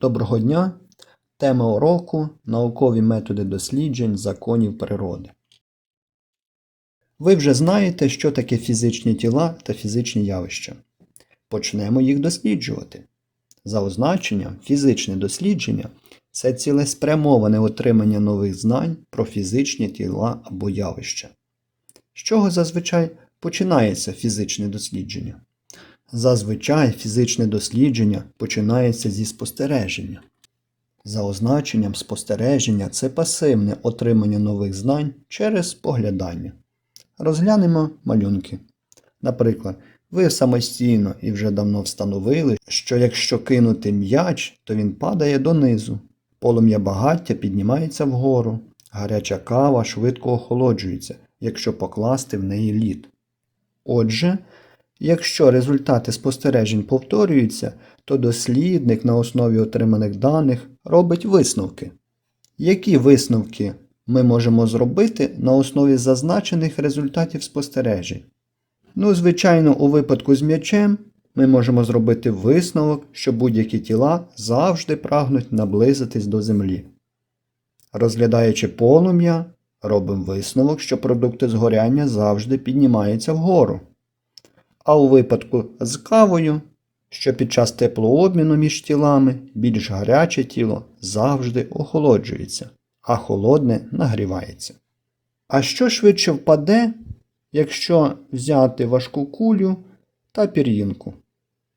Доброго дня! Тема уроку наукові методи досліджень законів природи. Ви вже знаєте, що таке фізичні тіла та фізичні явища. Почнемо їх досліджувати. За означенням, фізичне дослідження це цілеспрямоване отримання нових знань про фізичні тіла або явища. З чого зазвичай починається фізичне дослідження? Зазвичай фізичне дослідження починається зі спостереження. За означенням спостереження це пасивне отримання нових знань через споглядання. Розглянемо малюнки. Наприклад, ви самостійно і вже давно встановили, що якщо кинути м'яч, то він падає донизу. Полум'я багаття піднімається вгору. Гаряча кава швидко охолоджується, якщо покласти в неї лід. Отже, якщо результати спостережень повторюються, то дослідник на основі отриманих даних робить висновки. Які висновки ми можемо зробити на основі зазначених результатів спостережень? Ну, звичайно, у випадку з м'ячем ми можемо зробити висновок, що будь-які тіла завжди прагнуть наблизитись до Землі. Розглядаючи полум'я, робимо висновок, що продукти згоряння завжди піднімаються вгору. А у випадку з кавою, що під час теплообміну між тілами більш гаряче тіло завжди охолоджується, а холодне нагрівається. А що швидше впаде, якщо взяти важку кулю та пір'їнку?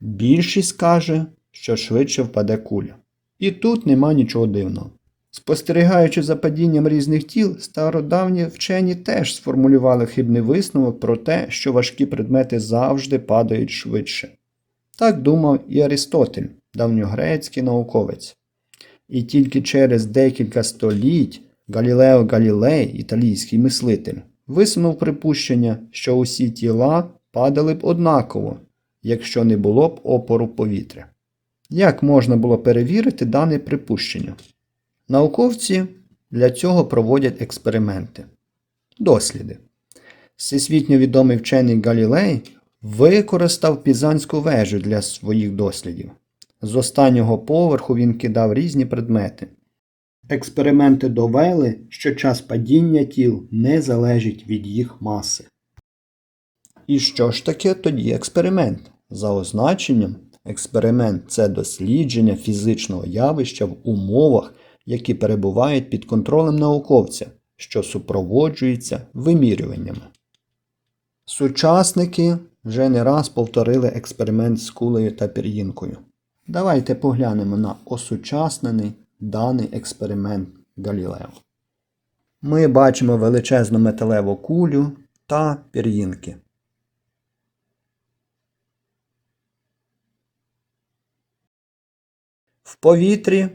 Більшість каже, що швидше впаде куля. І тут нема нічого дивного. Спостерігаючи за падінням різних тіл, стародавні вчені теж сформулювали хибний висновок про те, що важкі предмети завжди падають швидше. Так думав і Аристотель, давньогрецький науковець. І тільки через декілька століть Галілео Галілей, італійський мислитель, висунув припущення, що усі тіла падали б однаково, якщо не було б опору повітря. Як можна було перевірити дане припущення? Науковці для цього проводять експерименти. Досліди. Всесвітньо відомий вчений Галілей використав Пізанську вежу для своїх дослідів. З останнього поверху він кидав різні предмети. Експерименти довели, що час падіння тіл не залежить від їх маси. І що ж таке тоді експеримент? За означенням, експеримент це дослідження фізичного явища в умовах, які перебувають під контролем науковця, що супроводжуються вимірюваннями. Сучасники вже не раз повторили експеримент з кулею та пір'їнкою. Давайте поглянемо на осучаснений даний експеримент Галілео. Ми бачимо величезну металеву кулю та пір'їнки. В повітрі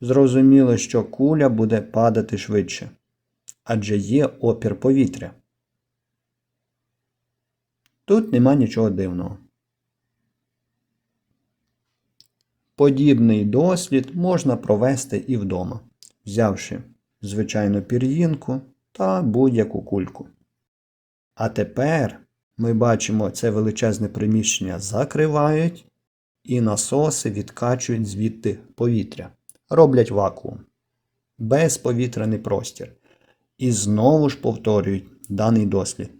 зрозуміло, що куля буде падати швидше, адже є опір повітря. Тут нема нічого дивного. Подібний дослід можна провести і вдома, взявши звичайну пір'їнку та будь-яку кульку. А тепер ми бачимо це величезне приміщення закривають і насоси відкачують звідти повітря, роблять вакуум, безповітряний простір. І знову ж повторюють даний дослід.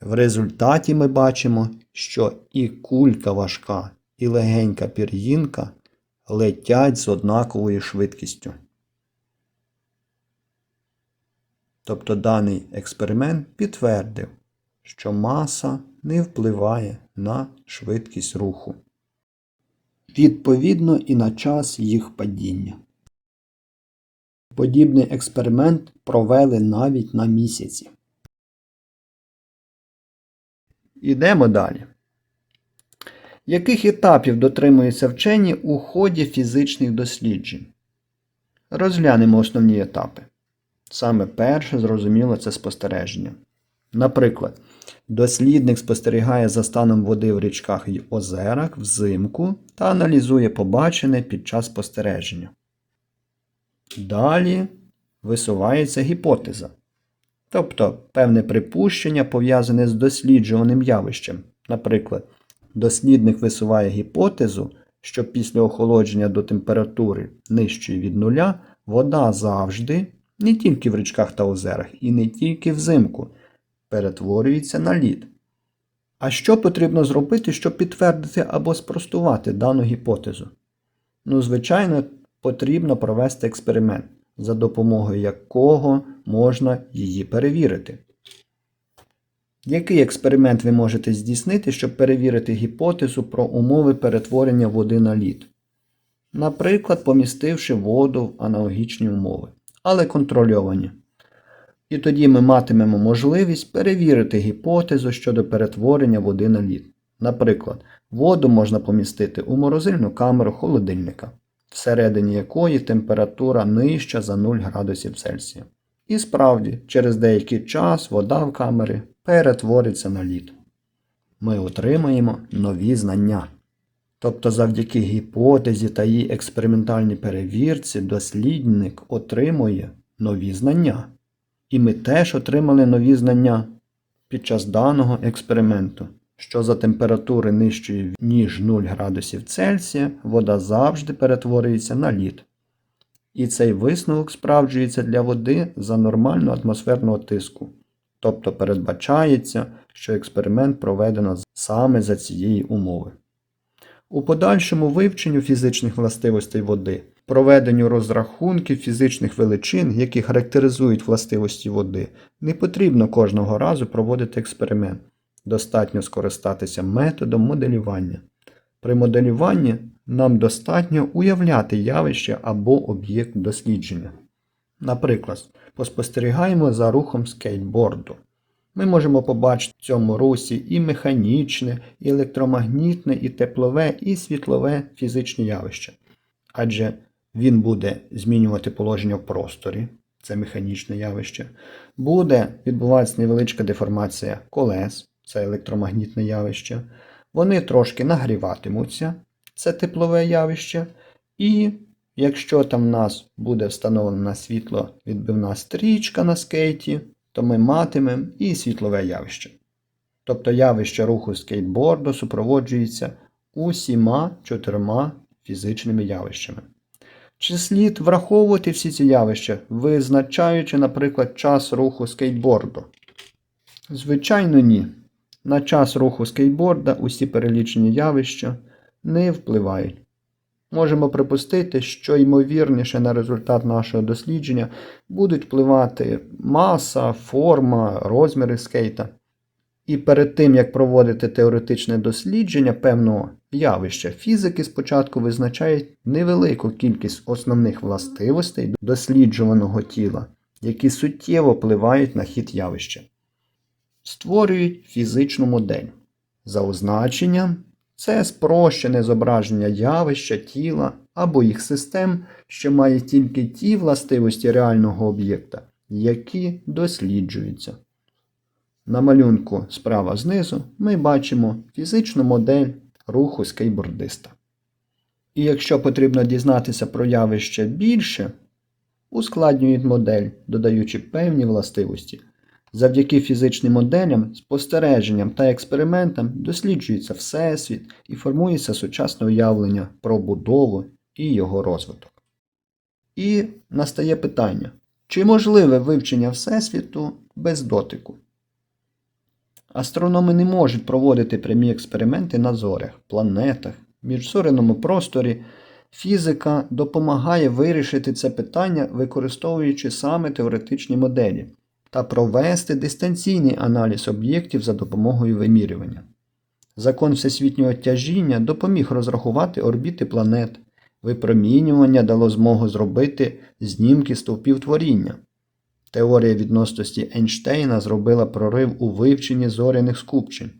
В результаті ми бачимо, що і кулька важка, і легенька пір'їнка летять з однаковою швидкістю. Тобто даний експеримент підтвердив, що маса не впливає на швидкість руху. Відповідно і на час їх падіння. Подібний експеримент провели навіть на місяці. Ідемо далі. Яких етапів дотримуються вчені у ході фізичних досліджень? Розглянемо основні етапи. Саме перше, зрозуміло, це спостереження. Наприклад, дослідник спостерігає за станом води в річках і озерах взимку та аналізує побачене під час спостереження. Далі висувається гіпотеза, тобто певне припущення пов'язане з досліджуваним явищем. Наприклад, дослідник висуває гіпотезу, що після охолодження до температури нижчої від нуля вода завжди, не тільки в річках та озерах, і не тільки взимку, перетворюється на лід. А що потрібно зробити, щоб підтвердити або спростувати дану гіпотезу? Ну, звичайно, потрібно провести експеримент, за допомогою якого можна її перевірити. Який експеримент ви можете здійснити, щоб перевірити гіпотезу про умови перетворення води на лід? Наприклад, помістивши воду в аналогічні умови, але контрольовані. І тоді ми матимемо можливість перевірити гіпотезу щодо перетворення води на лід. Наприклад, воду можна помістити у морозильну камеру холодильника, всередині якої температура нижча за 0 градусів Цельсія. І справді, через деякий час вода в камері перетвориться на лід. Ми отримаємо нові знання. Тобто завдяки гіпотезі та її експериментальній перевірці дослідник отримує нові знання. І ми теж отримали нові знання під час даного експерименту, що за температури нижчої, ніж 0 градусів Цельсія, вода завжди перетворюється на лід. І цей висновок справджується для води за нормального атмосферного тиску. Тобто передбачається, що експеримент проведено саме за цієї умови. У подальшому вивченню фізичних властивостей води, проведенню розрахунків фізичних величин, які характеризують властивості води, не потрібно кожного разу проводити експеримент. Достатньо скористатися методом моделювання. При моделюванні нам достатньо уявляти явище або об'єкт дослідження. Наприклад, поспостерігаємо за рухом скейтборду. Ми можемо побачити в цьому русі і механічне, і електромагнітне, і теплове, і світлове фізичне явище. Адже він буде змінювати положення в просторі, це механічне явище. Буде відбуватися невеличка деформація колес, це електромагнітне явище. Вони трошки нагріватимуться, це теплове явище. І якщо там в нас буде встановлена світловідбивна стрічка на скейті, то ми матимемо і світлове явище. Тобто явище руху скейтборду супроводжується усіма чотирма фізичними явищами. Чи слід враховувати всі ці явища, визначаючи, наприклад, час руху скейтборду? Звичайно, ні. На час руху скейтборда усі перелічені явища не впливають. Можемо припустити, що ймовірніше на результат нашого дослідження будуть впливати маса, форма, розміри скейта. І перед тим, як проводити теоретичне дослідження певного явища, фізики спочатку визначають невелику кількість основних властивостей досліджуваного тіла, які суттєво впливають на хід явища. Створюють фізичну модель. За означенням, це спрощене зображення явища тіла або їх систем, що має тільки ті властивості реального об'єкта, які досліджуються. На малюнку справа знизу ми бачимо фізичну модель руху скейтбордиста. І якщо потрібно дізнатися про явище більше, ускладнюють модель, додаючи певні властивості. Завдяки фізичним моделям, спостереженням та експериментам досліджується Всесвіт і формується сучасне уявлення про будову і його розвиток. І настає питання, чи можливе вивчення Всесвіту без дотику? Астрономи не можуть проводити прямі експерименти на зорях, планетах, міжзоряному просторі. Фізика допомагає вирішити це питання, використовуючи саме теоретичні моделі та провести дистанційний аналіз об'єктів за допомогою вимірювання. Закон всесвітнього тяжіння допоміг розрахувати орбіти планет, випромінювання дало змогу зробити знімки стовпів творіння. Теорія відносності Ейнштейна зробила прорив у вивченні зоряних скупчень.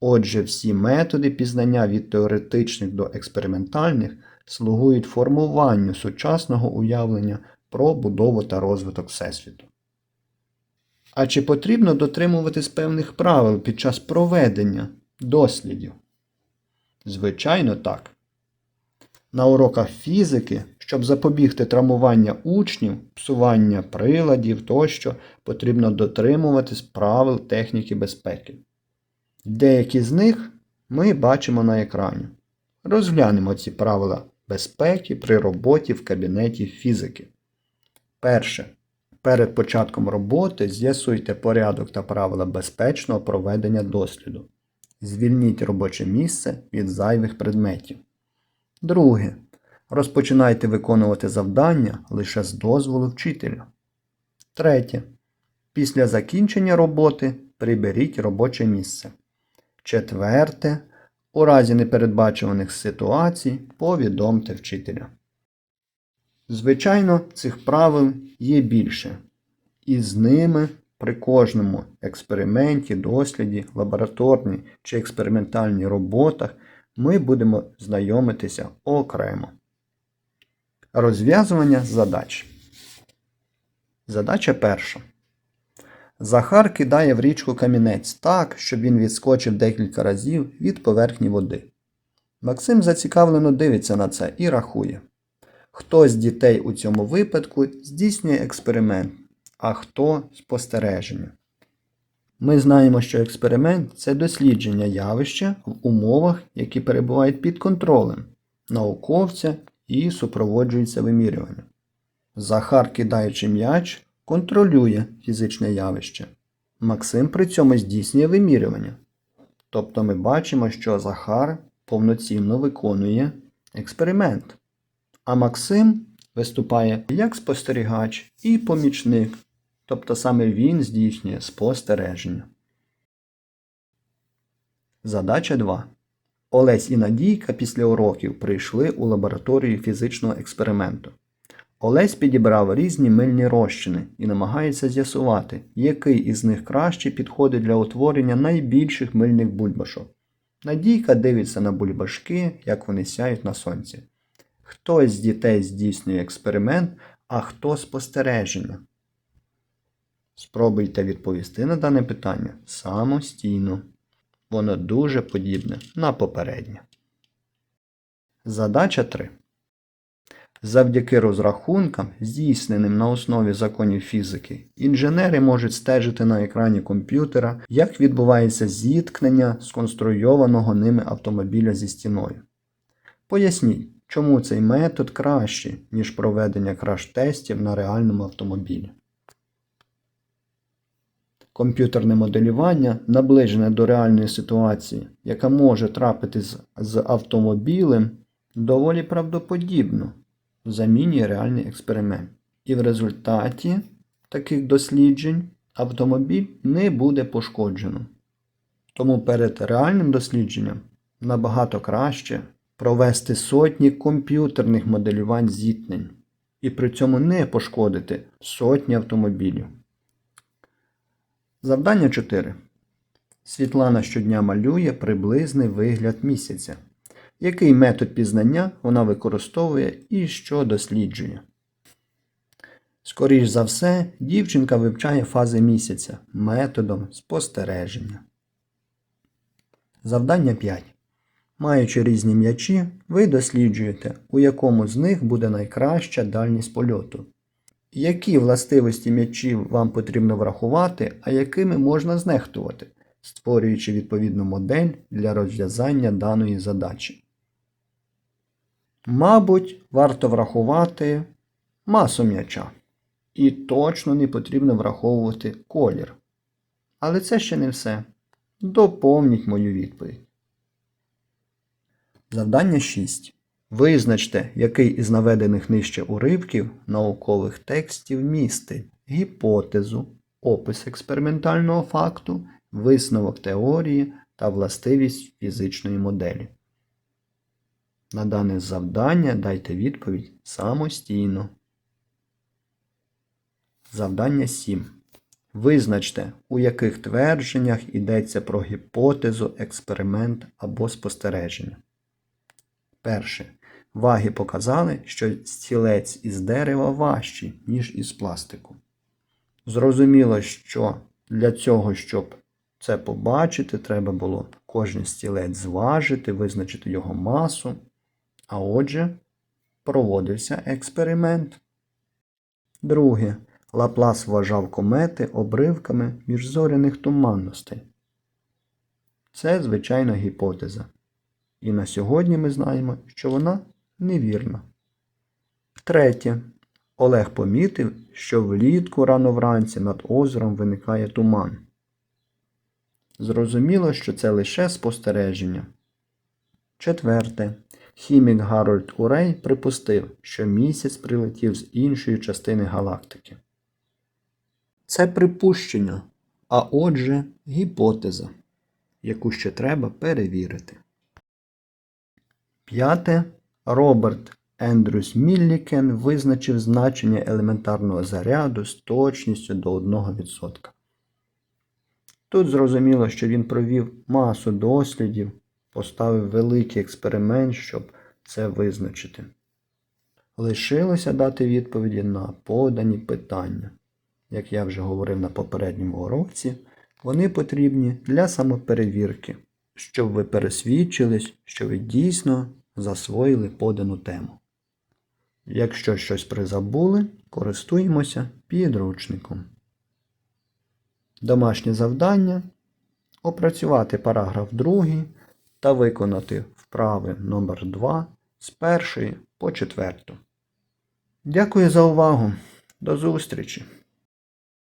Отже, всі методи пізнання від теоретичних до експериментальних слугують формуванню сучасного уявлення про будову та розвиток Всесвіту. А чи потрібно дотримуватись певних правил під час проведення дослідів? Звичайно, так. На уроках фізики, щоб запобігти травмування учнів, псування приладів тощо, потрібно дотримуватись правил техніки безпеки. Деякі з них ми бачимо на екрані. Розглянемо ці правила безпеки при роботі в кабінеті фізики. Перше. Перед початком роботи з'ясуйте порядок та правила безпечного проведення досліду. Звільніть робоче місце від зайвих предметів. Друге. Розпочинайте виконувати завдання лише з дозволу вчителя. Третє. Після закінчення роботи приберіть робоче місце. Четверте. У разі непередбачуваних ситуацій повідомте вчителя. Звичайно, цих правил є більше. І з ними при кожному експерименті, досліді, лабораторній чи експериментальній роботах ми будемо знайомитися окремо. Розв'язування задач. Задача перша. Захар кидає в річку камінець так, щоб він відскочив декілька разів від поверхні води. Максим зацікавлено дивиться на це і рахує. Хто з дітей у цьому випадку здійснює експеримент, а хто спостереження. Ми знаємо, що експеримент це дослідження явища в умовах, які перебувають під контролем науковця і супроводжується вимірюванням. Захар, кидаючи м'яч, контролює фізичне явище. Максим при цьому здійснює вимірювання. Тобто ми бачимо, що Захар повноцінно виконує експеримент. А Максим виступає як спостерігач і помічник. Тобто саме він здійснює спостереження. Задача 2. Олесь і Надійка після уроків прийшли у лабораторію фізичного експерименту. Олесь підібрав різні мильні розчини і намагається з'ясувати, який із них краще підходить для утворення найбільших мильних бульбашок. Надійка дивиться на бульбашки, як вони сяють на сонці. Хтось з дітей здійснює експеримент, а хто спостереження. Спробуйте відповісти на дане питання самостійно. Воно дуже подібне на попереднє. Задача 3. Завдяки розрахункам, здійсненим на основі законів фізики, інженери можуть стежити на екрані комп'ютера, як відбувається зіткнення сконструйованого ними автомобіля зі стіною. Поясніть, чому цей метод кращий, ніж проведення краш-тестів на реальному автомобілі. Комп'ютерне моделювання наближене до реальної ситуації, яка може трапитись з автомобілем, доволі правдоподібно замінює реальний експеримент. І в результаті таких досліджень автомобіль не буде пошкоджено. Тому перед реальним дослідженням набагато краще провести сотні комп'ютерних моделювань зіткнень і при цьому не пошкодити сотні автомобілів. Завдання 4. Світлана щодня малює приблизний вигляд місяця. Який метод пізнання вона використовує і що досліджує? Скоріш за все, дівчинка вивчає фази місяця методом спостереження. Завдання 5. Маючи різні м'ячі, ви досліджуєте, у якому з них буде найкраща дальність польоту. Які властивості м'ячів вам потрібно врахувати, а якими можна знехтувати, створюючи відповідну модель для розв'язання даної задачі. Мабуть, варто врахувати масу м'яча. І точно не потрібно враховувати колір. Але це ще не все. Доповніть мою відповідь. Завдання 6. Визначте, який із наведених нижче уривків наукових текстів містить гіпотезу, опис експериментального факту, висновок теорії та властивість фізичної моделі. На дане завдання дайте відповідь самостійно. Завдання 7. Визначте, у яких твердженнях йдеться про гіпотезу, експеримент або спостереження. Перше. Ваги показали, що стілець із дерева важчий, ніж із пластику. Зрозуміло, що для цього, щоб це побачити, треба було кожен стілець зважити, визначити його масу. А отже, проводився експеримент. Друге. Лаплас вважав комети обривками міжзоряних туманностей. Це звичайна гіпотеза. І на сьогодні ми знаємо, що вона невірна. Третє. Олег помітив, що влітку рано вранці над озером виникає туман. Зрозуміло, що це лише спостереження. Четверте. Хімік Гарольд Урей припустив, що місяць прилетів з іншої частини галактики. Це припущення, а отже, гіпотеза, яку ще треба перевірити. П'яте. Роберт Ендрюс Міллікен визначив значення елементарного заряду з точністю до 1%. Тут зрозуміло, що він провів масу дослідів, поставив великий експеримент, щоб це визначити. Лишилося дати відповіді на подані питання. Як я вже говорив на попередньому уроці, вони потрібні для самоперевірки, щоб ви пересвідчились, що ви дійсно засвоїли подану тему. Якщо щось призабули, користуємося підручником. Домашнє завдання опрацювати параграф 2 та виконати вправи номер 2 з 1 по 4. Дякую за увагу. До зустрічі!